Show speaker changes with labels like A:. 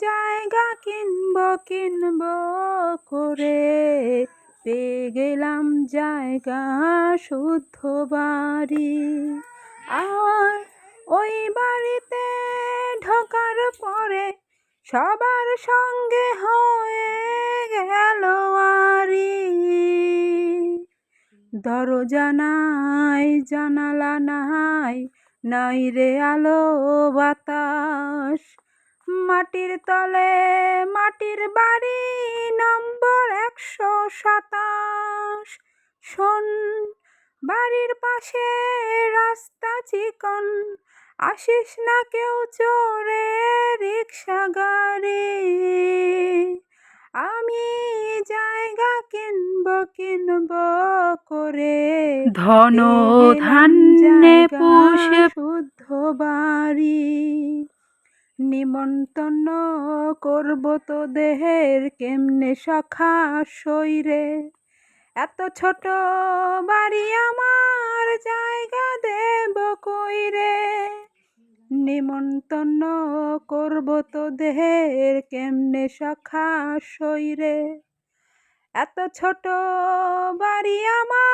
A: জায়গা কিনব কিনব করে। পেয়ে গেলাম জায়গা, শুদ্ধ বাড়ি। আর ওই বাড়িতে ঢোকার পরে সবার সঙ্গে হয়ে গেল আরি। দরজা নাই, জানালা নাই নাই রে আলো বাতাস। মাটির তলে মাটির বাড়ি নম্বর একশো সাতাশ। শোন বাড়ির পাশে রাস্তা চিকন আসিস না কেউ চড়ে রিক্সা গাড়ি। আমি জায়গা কিনব কিনব করে
B: ধন ধান্যে পুষে
A: শুদ্ধ বাড়ি। নিমন্ত্রণ করব তো দেহের কেমনে সখা সইরে? এত ছোট বাড়ি আমার জায়গা দেব কইরে? নিমন্ত্রণ করব তো দেহের কেমনে সখা সইরে? এত ছোট বাড়ি আমার